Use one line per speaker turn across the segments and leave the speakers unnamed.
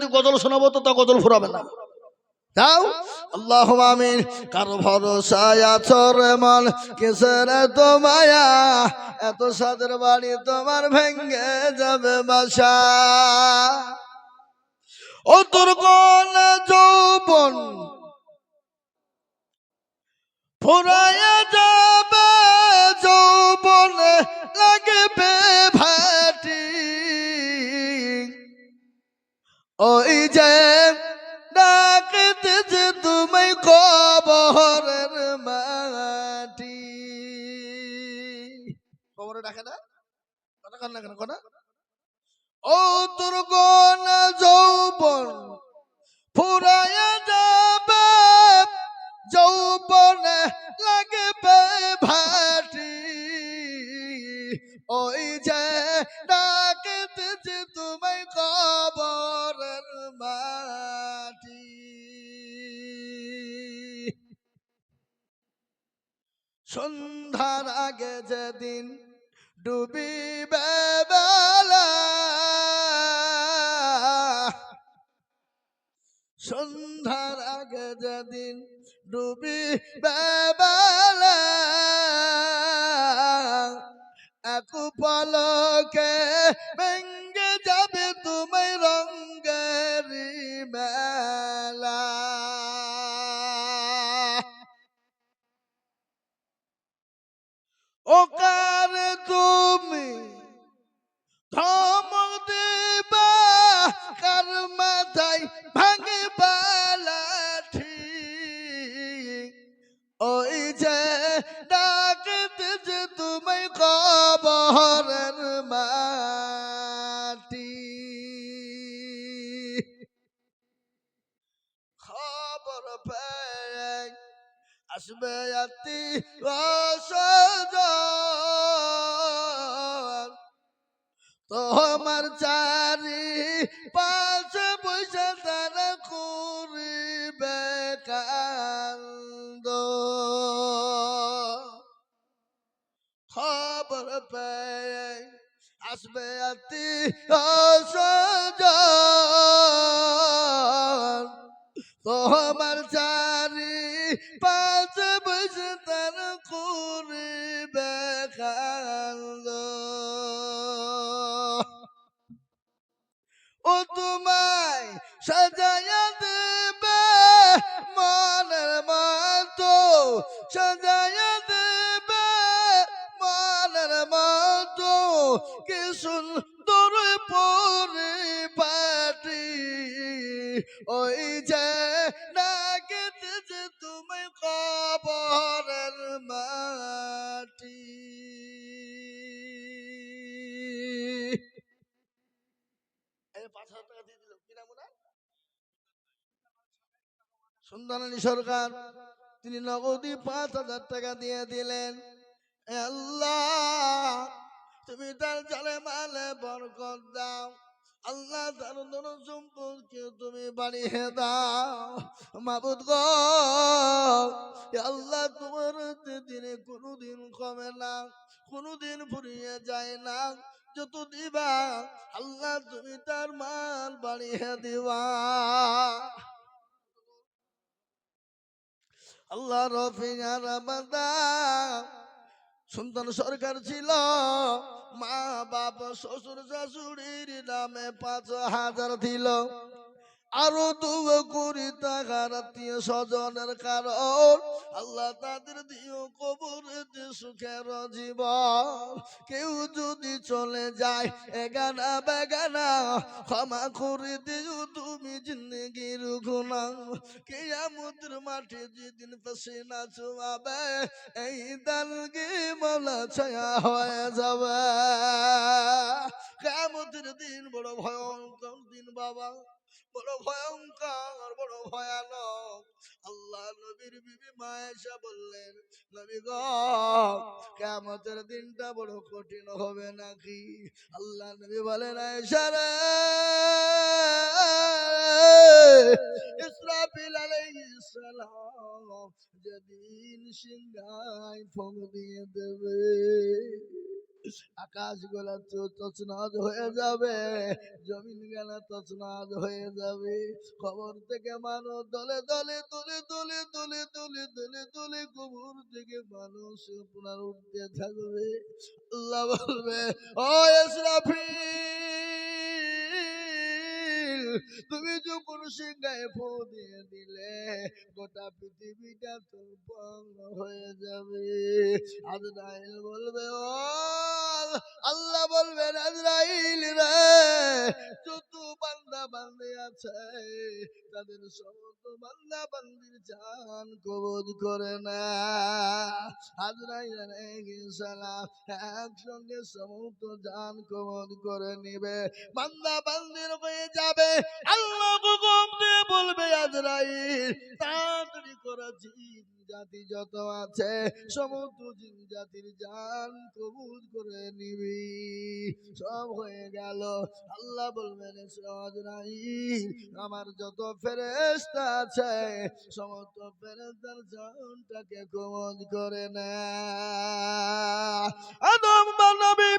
যদি গজল শোনাবো, তো তা গজল ফুরাবে না। যাও। আল্লাহ আমিন। কারও ভরসায় আছর মন, কিসের তো মায়া? এত সাদের বাড়ি তোমার ভেঙ্গে যাবে বাসা। ও তোর কোন যৌবন, ফুরাইয়া যাবে যৌবন, লাগবে ভাটি। ওই যে ডাকতেছে তুমি কবরের মাটি। কবরে ডাকে না? কথা কান না কেন কথা ও তোর কোন যৌবন, ফুরাইয়া যাবে, যৌবনে লাগবে ভাটি। ওই যে ডাকতেছে তোমায় কবরের মাটি। সন্ধ্যার আগে যেদিন ডুবিবে বেলা, সন্ধ্যার আগে যেদিন ডুবি বেলা, এক পলকে ভেঙ্গে ওকার তুমি ধমক দেবা, কার মাথায় ভাঙে বালাঠি ওই যে ডাকতে যে তুমি কবহরের মাটি আসবে আতি তোমার চারি পাশে বসে তারা করিবে কান্দ খবর পেয়ে আসবে আতি অসজন তোমার পাশে বসে তার করিবে কান্দ ও তোমায় সাজাইয়া দেবে মনের মতো, সাজাইয়া দেবে মনের মতো। কি সুন্দর সরকার, তিনি নগদী পাঁচ হাজার টাকা দিয়ে দিলেন। আল্লাহ, তুমি তার জালে মালে বরকত দাও। আল্লাহ তার ধন সম্পর্কে তুমি বাড়িয়ে দাও। মাবুদ গো আল্লাহ তোমার দিনে কোনোদিন কমে না, কোনোদিন ফুরিয়ে যায় না। যত দিবা, আল্লাহ তুমি তার মাল বাড়িয়ে দিবা। আল্লাহ রফিয়ার সন্তান সরকার ছিল। মা বাপ শ্বশুর শাশুড়ির নামে পাঁচ হাজার দিল আরও কোটি টাকার আত্মীয় স্বজনের কারণ। আল্লাহ তাদের দিও কবরেতে সুখের জীবন। কেউ যদি চলে যায় এগানা বেগানা ক্ষমা করে দিও তুমি জিন্দগির গুণা। কেয়ামতের মাঠে যেদিন না চুমাবে, এই দালগে মালা ছায়া হয়ে যাবে। কেয়ামতের দিন বড় ভয়ঙ্কর দিন বাবা। বড় ভয়ঙ্কর, বড় ভয়ানক। আল্লাহ নবীর বিবি মায়েশা বললেন, নবী গ কেমতের দিনটা বড় কঠিন হবে নাকি? আল্লাহ নবী বলেন, আয়েশা রে, ইসরাফিল আলাইহিস সিংহায় ফোন দিয়ে দেবে। আকাশ গোলা তছনাদ হয়ে যাবে জমিন গেলা তছনাদ হয়ে যাবে। খবর থেকে মানুষ দলে দলে দলে দলে দলে দলে দলে দলে কবর থেকে মানুষ আপনার উঠতে থাকবে। আল্লাহ বলবে, ও ইসরাফিল! তুমি যখন সিংহায় ফো দিয়ে দিলে, গোটা পৃথিবীটা তোর হয়ে যাবে। আজরাইল বলবে, ও আল্লাহ বলবেন, আজরাইল রে, যত বান্দা বান্দি আছে, তাদের সমস্ত বান্দা বান্দির জান কবজ করে না। আজরাইল সালাম একসঙ্গে সমস্ত জান কবজ করে নিবে। বান্দা বান্দির হয়ে যাবে আল্লাহ বলবে, আজরাইল, তাড়াতাড়ি করা, জিন জাতি যত আছে, সমস্ত জিন জাতির জান কবুল করে নিবি। সব হয়ে গেল। আল্লাহ বলবেন আজরাইল, আমার যত ফেরেশতা আছে, সমস্ত ফেরেশতার জানটাকে কবুল করে না। আদম মানবী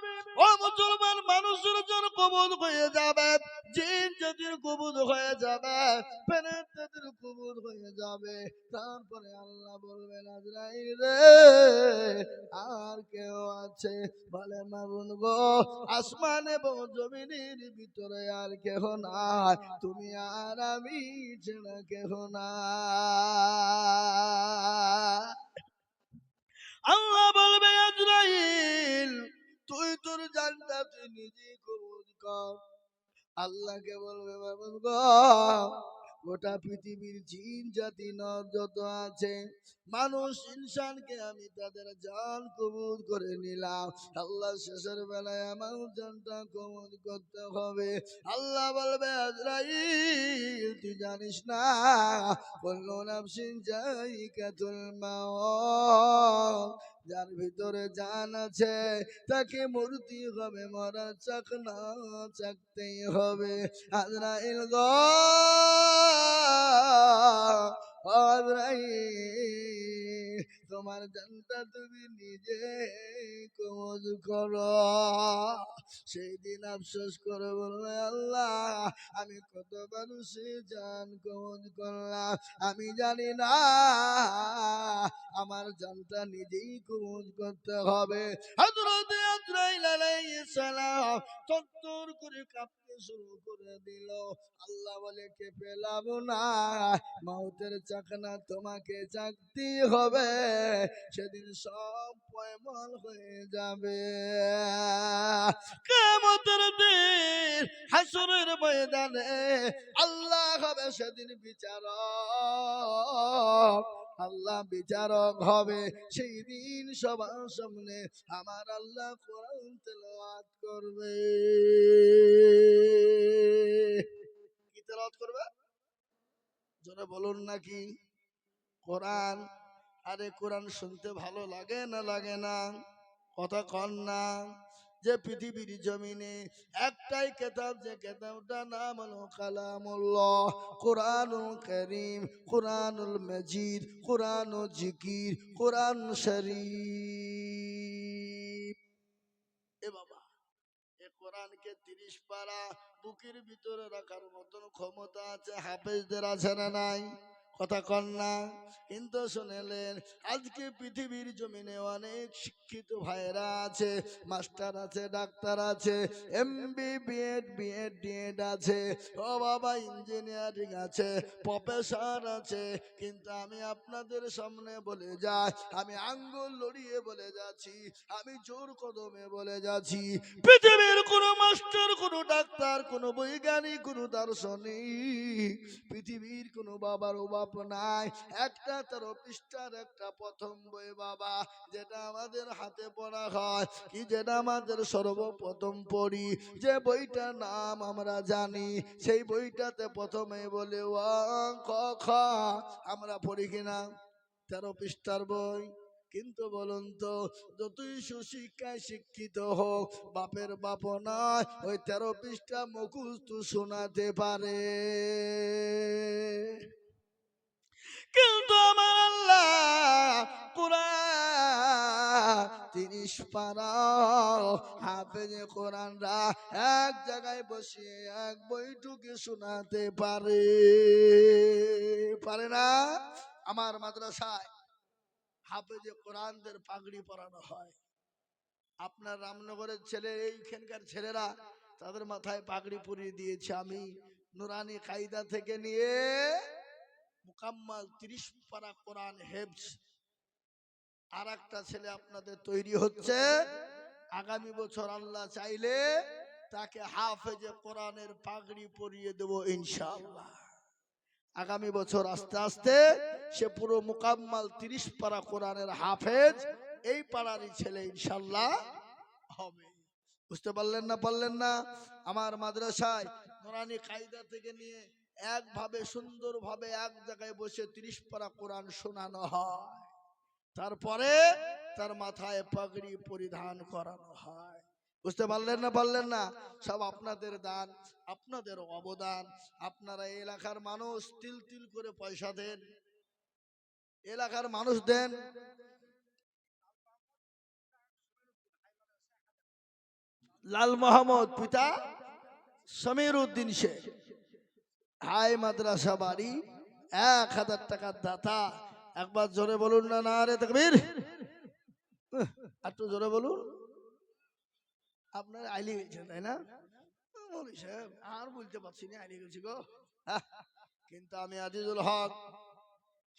ও মুসলমান মানুষের জন্য কবুল হয়ে যাবে, জিন জাতির কবুল হয়ে যাবে ফেরেশতাদের কবুল হয়ে যাবে। তারপরে আল্লাহ বলবেন, আজরাইল রে, আর কেউ আছে? বলে, মারুন গো, আসমান এবং জমিনের ভিতরে আর কেহ নাই, তুমি আর আমি ছেড়া কেহ না আল্লাহ বলবে আজরাইল তুই তোর জানটা তুই নিজে কবুল কর। আল্লাহকে বলবে, বাবুল গো, গোটা পৃথিবীর জিন জাতি নর যত আছে, মানুষ ইনসানকে আমি তাদের জান কবুল করে নিলাম। আল্লাহ শেষের বেলায় আমার জানটা কবুল করতে হবে। আল্লাহ বলবে, আজরাইল, তুই জানিস না বলল নাফসিন যাই কাতুল যার ভিতরে জান আছে, তাকে মূর্তি হবে মরা চাক না চাকতেই হবে। আজরাইল গ তোমার জানটা তুমি নিজে কোজ করো। সেই দিন আফসোস করে আল্লাহ, আমি কত মানুষের জান কমজ করলাম। আমি জানি না, আমার জানটা নিজেই কমজ করতে হবে। তত্তর করে কাঁপতে শুরু করে দিল। আল্লাহ বলে কে পেলাম না মাউতের চাকনা তোমাকে চাকতি হবে। সেদিন সব পয়মল হয়ে যাবে। কেমতের দিন, হাসরের ময়দানে আল্লাহ হবে সেদিন বিচারক। আল্লাহ বিচারক হবে সেই দিন সবার সামনে, আমার আল্লাহ কোরআন তেলাওয়াত করবে। কি তেলাওয়াত করবে? জোরে বলুন নাকি? কোরআন, আরে কোরআন শুনতে ভালো লাগে না লাগে না? কথা কন না। যে পৃথিবীর জমিনে একটাই কেতাব, যে কেতাবটা নাম হলো কালামুল্লাহ, কোরআনুল করিম, কোরআনুল মজিদ কোরআন জিকির কোরআন শরীফ। এ বাবা, এ কোরআনকে তিরিশ পারা বুকের ভিতরে রাখার মতন ক্ষমতা আছে, হাফেজদের আছে না নাই? কথা কন না। কিন্তু শুনেলেন, আজকে পৃথিবীর জমিনে অনেক শিক্ষিত ভাইরা আছে, মাস্টার আছে, ডাক্তার আছে এমবি বিএড বিএড ডিএড আছে, ও বাবা ইঞ্জিনিয়ারিং আছে, প্রফেসর আছে। কিন্তু আমি আপনাদের সামনে বলে যাই, আমি আঙ্গুল লড়িয়ে বলে যাচ্ছি, আমি জোর কদমে বলে যাচ্ছি, পৃথিবীর কোনো মাস্টার, কোনো ডাক্তার, কোনো বৈজ্ঞানিক, কোনো দার্শনিক, পৃথিবীর কোনো বাবার অভাব নাই। একটা তার পৃষ্ঠার একটা প্রথম বই, বাবা, যেটা আমাদের হাতে পড়া হয়। কি যেটা আমাদের সর্বপ্রথম পড়ি? যে বইটার নাম আমরা জানি, সেই বইটাতে প্রথমে বলে ক খ। আমরা পড়ি কিনা? তেরো পৃষ্ঠার বই। কিন্তু বলুন তো, যতই সুশিক্ষায় শিক্ষিত হোক, বাপের বাপ নয়, ওই তেরো পৃষ্ঠা মুখস্থ শোনাতে পারে। কিন্তু আমার আল্লাহ কোরআন তিরিশ পারা হাফেজে কোরআনরা এক জায়গায় বসিয়ে এক বইটুকে শোনাতে পারে। পারে না? আমার মাদ্রাসায় হাফেজে কোরআনদের পাগড়ি পরানো হয়। আপনার রামনগরের ছেলে, এইখানকার ছেলেরা তাদের মাথায় পাগড়ি পরিয়ে দিয়েছে। আমি নুরানি কায়দা থেকে নিয়ে মুকাম্মাল তিরিশ পারা কোরআন হেফজ। আর একটা ছেলে আপনাদের তৈরি হচ্ছে। আগামী বছর আল্লাহ চাইলে তাকে হাফেজে কোরআনের পাগড়ি পরিয়ে দেব ইনশাআল্লাহ। আগামী বছর আস্তে আস্তে সে পুরো মুকাম্মাল তিরিশ পারা কোরআনের হাফেজ এই পাড়ারই ছেলে ইনশাল্লাহ হবে। বুঝতে পারলেন না পারলেন না? আমার মাদ্রাসায় নোরানি কায়দা থেকে নিয়ে একভাবে, সুন্দরভাবে এক জায়গায় বসে তিরিশ পারা কোরআন শোনানো হয়। তারপরে তার মাথায় পাগড়ি পরিধান করানো হয়। বুঝতে পারলেন না পারলেন না? সব আপনাদের দান, আপনাদের অবদান। আপনারা এলাকার মানুষ, তিল তিল করে পয়সা দেন। এলাকার মানুষ দেন। লাল মোহাম্মদ, পিতা সমীর উদ্দিন শেখ। হাই মাদ্রাসা বাড়ি, এক হাজার টাকার দাতা। একবার জোরে বলুন না না রে তকবীর। একটু জোরে বলুন। আপনার আইলি গেছেন তাই না? বলি সাহেব, আর বলতে পারছি না, আইলি গেছি গো। কিন্তু আমি আজিজুল হক,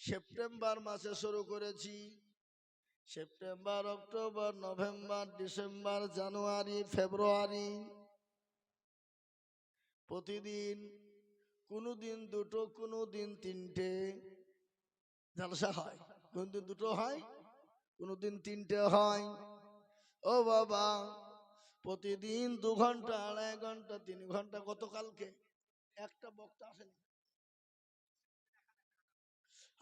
সেপ্টেম্বর মাসে শুরু করেছি। September, October, November, December, January, February. প্রতিদিন কোনো দিন দুটো, কোনো দিন তিনটে। জলসা হয়। কোন দিন দুটো হয়, কোনো দিন তিনটে হয়। ও বাবা, প্রতিদিন দু ঘণ্টা, আড়াই ঘণ্টা, তিন ঘণ্টা গতকালকে একটা বক্তা আসেনি।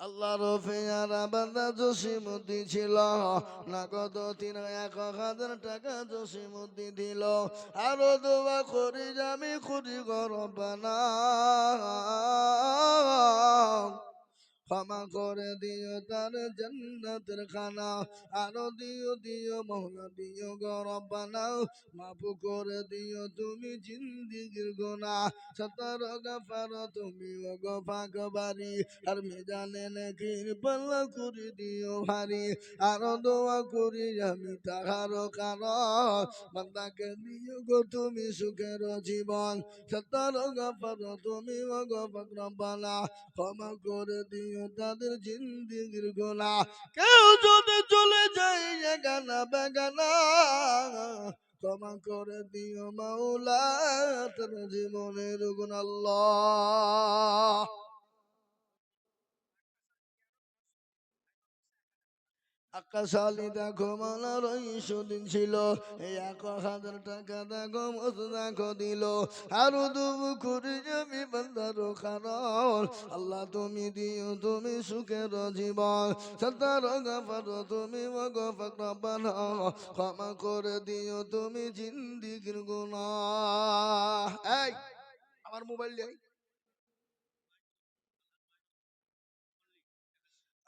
আল্লাহ রফিয়ার বান্দা জসিমুদ্দি ছিল। নগদ তিন এক হাজার টাকা জসিমুদ্দি দিল। আরও দোয়া করি আমি খুঁজি গরবানা ক্ষমা করে দিও তার জন্নতের খানা। আরও দিও দিও মহলা দিও গরবানা মাফ করে দিও তুমি জিন্দিগির গোনা সতর গফার, তুমি ও গফাক বাড়ি আর মেজানে নাকির পাল্লা করে দিও ভারী। আরও দোয়া করি আমি তাহার কারণ। বান্দাকে দিও গো তুমি সুখের জীবন। সতর গফার, তুমি ও গফাক রব্বানা। ক্ষমা করে দিও তাদের জিন্দিগির গোনা। কেউ যদি চলে যায় গানা বেগানা ক্ষমা করে দিও মাওলা তার জীবনের গুণ আল্লাহ। আকাশ আলী দেখো, মালার দিন ছিল। এক হাজার টাকা দেখো মত দেখো দিল। আরও দুবু বান্দার কারণ আল্লাহ তুমি দিও, তুমি সুখের জীবন। সত্তর গফার, তুমি রব্বানা ক্ষমা করে দিও, তুমি জিন্দিগির গুণা এই, আমার মোবাইল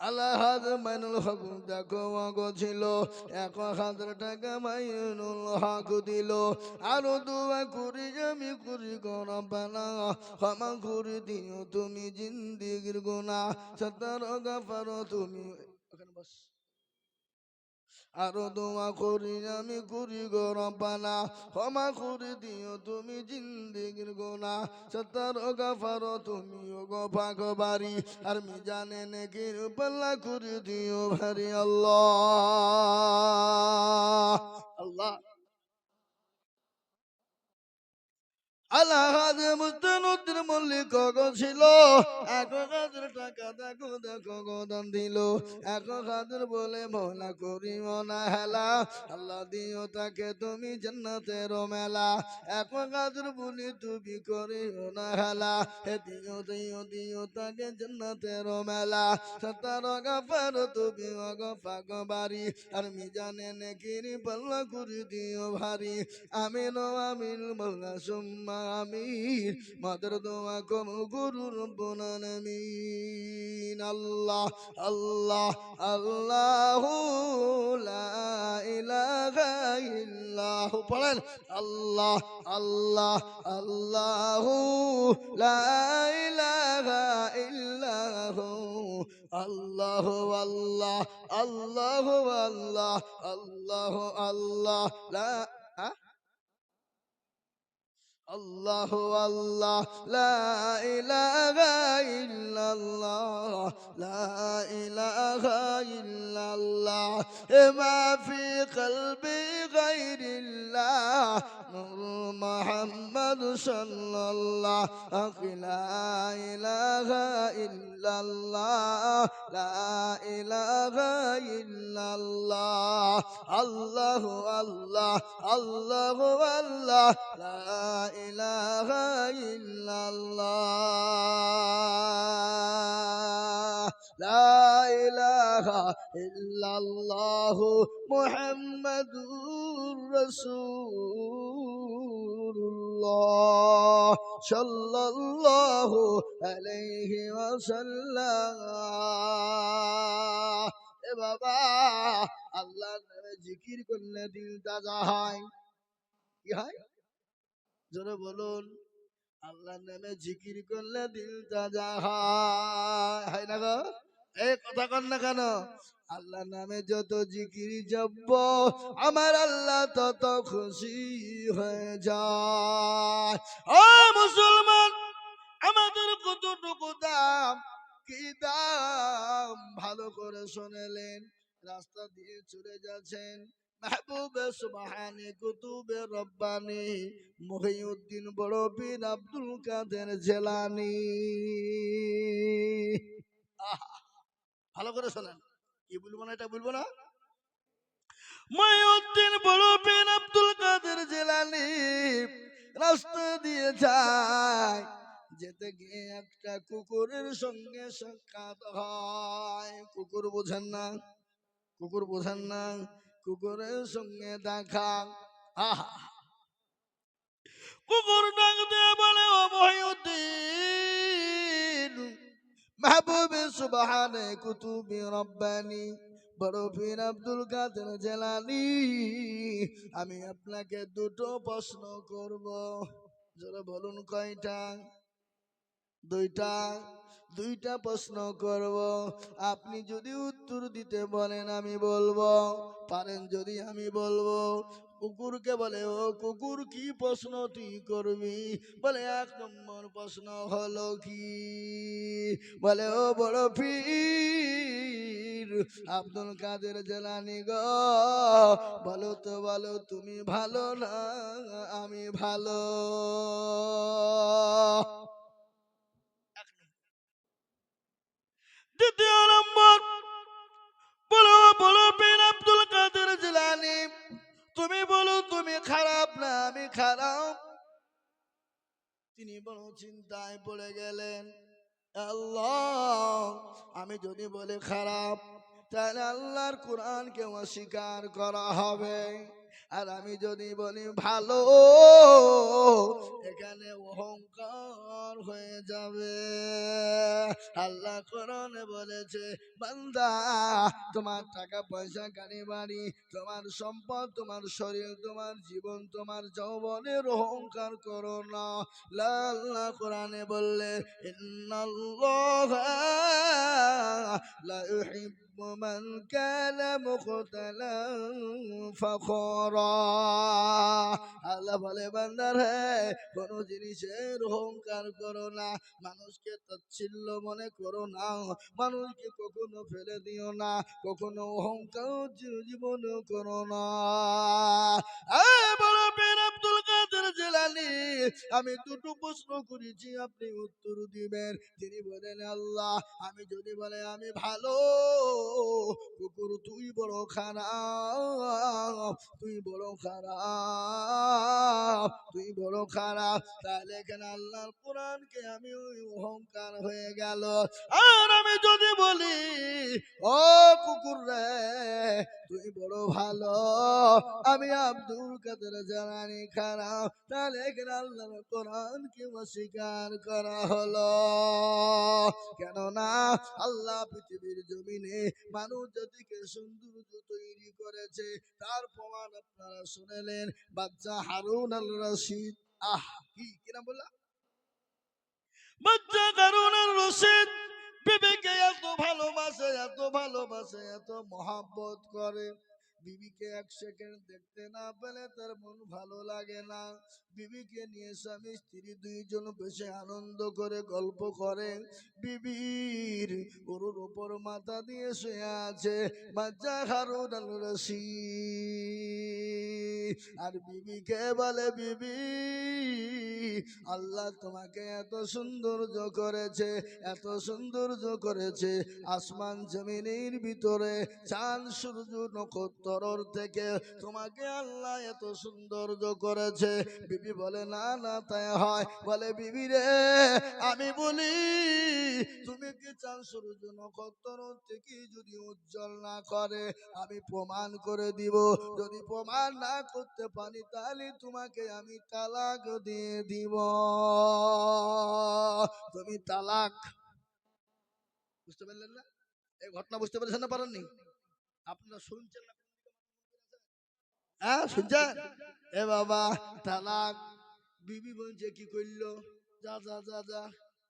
আল্লাহাদ মাইনুল হক দেখো গো ছিল। এক হাজার টাকা মাইনুল হক দিল। আরও দোয়া করি আমি, করি গরবানা ক্ষমা করে দিও তুমি জিন্দিগির গুণা সত্তর গাফার তুমি। ওখানে বস। আরও দোয়া করি, আমি করি গরবানা ক্ষমা করে দিও তুমি জিন্দিগির গোনা। সত্তর গাফারো তুমি ও গফা বাড়ি আর মি জানে নাকি পাল্লা করে দিও ভারি আল্লাহ। আল্লাহ। আল্লাহাদ মুস্তানুদ্দিন মল্লিক ছিল। আল্লাহ জান্নাতের মেলা। এক হাজার বলি তুমি করি না হেলা। হে দিও দিও দিও তাকে জান্নাতের মেলা। সতার গাফার, তুমি অগফা বাড়ি আর মি জানে নাকি পাল্লা করে দিও আমিন আমিন সুম্মা। আমিন। মাদার দোয়া কম গুরু রব্বুল আলামিন। আল্লাহ আল্লাহ আল্লাহ লা ইলাহা ইল্লাহ। পড়েন, আল্লাহ আল্লাহ আল্লাহ লা ইলাহা আল্লাহ আল্লাহ আল্লাহ আল্লাহ আল্লাহ আল্লাহ, লা আ? আল্লাহ আল্লাহ লা ইলাহা ইল্লাল্লাহ লা ইলাহা ইল্লাল্লাহ মা ফি কলবি গায়রিল্লাহ নূর মুহাম্মদ সাল্লাল্লাহ লা ইলাহা ইল্লাল্লাহ লা ইলাহা ইল্লাল্লাহ আল্লাহ আল্লাহ আল্লাহ আল্লাহ লা ইলাহা ইল্লাল্লাহ। লা ইলাহা ইল্লাল্লাহ মুহাম্মাদুর রাসূলুল্লাহ। সাল্লাল্লাহু আলাইহি ওয়াসাল্লাম। এ বাবা, আল্লাহর নামে জিকির করলে দিল তাজা হয়। কি হয়? জোরে বলুন, আল্লাহর নামে জিকির করলে দিল তাজা হয়। না গো? এই কথা কন না কেন? আল্লাহর নামে যত জিকির জব্ব আমার আল্লাহ তত খুশি হয়ে যায়। ও মুসলমান, আমাদের কতটুকু দাম? কি দাম? ভালো করে শুনেলেন রাস্তা দিয়ে চলে যাচ্ছেন। মাহবুবে সুবহানি কুতুবে রব্বানি, মহিউদ্দিন বড় পীর আব্দুল কাদের জেলানি। ভালো করে শোনেন। কি বলব না, এটা বলব না? মহিউদ্দিন বড় পীর আব্দুল কাদের জেলানি, রাস্তা দিয়ে যায়, যেতে গিয়ে একটা কুকুরের সঙ্গে সাক্ষাৎ হয়। কুকুর বোঝেন না, কুকুর বোঝেন না। কুকুরের সঙ্গে দেখা। আহা। কুকুর ডাক দিয়ে বলে মহিউদ্দিন। মাহবুবে সুবাহানে কুতুবি রব্বানি বড় পীর আব্দুল কাদের জেলানি। আমি আপনাকে দুটো প্রশ্ন করব। জোরে বলুন কয়টা? দুইটা। দুইটা প্রশ্ন করব। আপনি যদি উত্তর দিতে বলেন, আমি বলব। পারেন যদি আমি বলব। কুকুরকে বলে, ও কুকুর, কি প্রশ্নটি করবি? বলে, এক নম্বর প্রশ্ন হলো কি? বলে, ও বড় পীর, আব্দুল কাদের জেলানি গো। বলো তো, বলো, তুমি ভালো না আমি ভালো? দ্বিতীয় তুমি বলো, তুমি খারাপ না, আমি খারাপ। তিনি বড় চিন্তায় পড়ে গেলেন, আল্লাহ, আমি যদি বলে খারাপ, তাহলে আল্লাহর কোরআনকে অস্বীকার করা হবে। আর আমি যদি বলি ভালো, এখানে অহংকার হয়ে যাবে। আল্লাহ কোরআনে বলেছে, বান্দা, তোমার টাকা পয়সা, গাড়ি, বাড়ি, তোমার সম্পদ, তোমার শরীর, তোমার জীবন, তোমার যৌবনের অহংকার করো না। লা, আল্লাহ কোরআনে বললে লা মান কানা মুখতালান ফখরা আল্লাহ বলে, বান্দার হে, কোন জিনিসের অহংকার করো না, মানুষকে তাচ্ছিল্য মনে করো না, মানুষকে কখনো ফেলে দিও না, কখনো অহংকার জীবন করো না। পীর আব্দুল কাদের জেলানি। আমি দুটো প্রশ্ন করেছি, আপনি উত্তর দিবেন। তিনি বলেন, আল্লাহ, আমি যদি বলে আমি ভালো, কুকুর তুই বড় খারাপ, তুই বড় খারাপ, তুই বড় খারাপ। তাহলে আল্লাহর কোরআনকে আমি ওই অহংকার হয়ে গেল। আর আমি যদি বলি, ও কুকুর রে, তুই বড় ভালো। আমি আব্দুল কাদের জানানি খারাপ তাহলে এখানে আল্লাহর কোরআনকে অস্বীকার করা হলো। কেননা আল্লাহ পৃথিবীর জমিনে মানব জাতিকে সৌন্দর্য তৈরি করেছে। তার প্রমাণ আপনারা শুনেলেন বাচ্চা হারুন আল রশিদ। আহ, কি কিনা বললাম? বাচ্চা হারুন আল রশিদ, বিবিকে এত ভালোবাসে এত ভালোবাসে, এত মহাব্বত করে। বিবিকে এক সেকেন্ড দেখতে না পেলে তার মন ভালো লাগে না। বিবিকে নিয়ে স্বামী, স্ত্রী দুইজন বসে আনন্দ করে গল্প করে। বিবির গরুর ওপর মাথা দিয়ে শুয়ে আছে, বাচ্চা হারুন রশিদ আর বিবিকে বলে, বিবি, আল্লাহ তোমাকে এত সৌন্দর্য করেছে, এত সৌন্দর্য করেছে। আসমান জমিনের ভিতরে চাঁদ, সূর্য নক্ষত্রর থেকে তোমাকে আল্লাহ এত সৌন্দর্য করেছে। বিবি বলে, না না, তাই হয়। বলে, বিবি রে, আমি বলি, তুমি কি চাঁদ সূর্য নক্ষত্র থেকে যদি উজ্জ্বল না করে? আমি প্রমাণ করে দিব। যদি প্রমাণ না করতে পারি, তাহলে তোমাকে আমি তালাক দিয়ে দিব। তুমি তালাক। বুঝতে পারলেন না? এই ঘটনা বুঝতে পারছেন না? পারেননি? আপনারা শুনছেন না? হ্যাঁ শুনছেন? এ বাবা, তালাক। বিবি বলছে, কি করল? যা যা যা যা।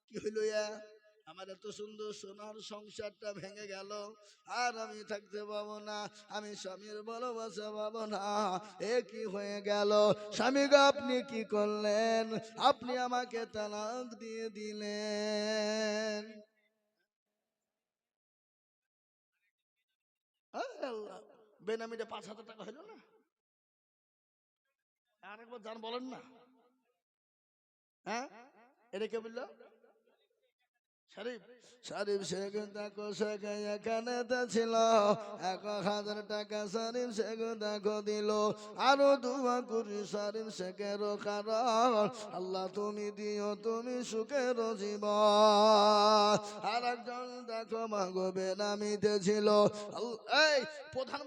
কি হইল ইয়া আমার এত সুন্দর সোনার সংসারটা ভেঙে গেল। আর আমি থাকতে পাবো না, আমি স্বামীর ভালোবাসা পাবো না। এ কি হয়ে গেল? স্বামী গো, আপনি কি করলেন? আপনি আমাকে তালাক দিয়ে দিলেন। বেনামিটা পাঁচ হাজার টাকা হইল না? আরেকবার বলেন না। হ্যাঁ? এটা কে বলল? ছিল। এক হাজার টাকা দিল। আরও শেখের কারণ। আল্লাহ তুমি দিও, তুমি সুখের জীবন। আর একজন দেখো, মাগো বেনামিতে ছিল। প্রধান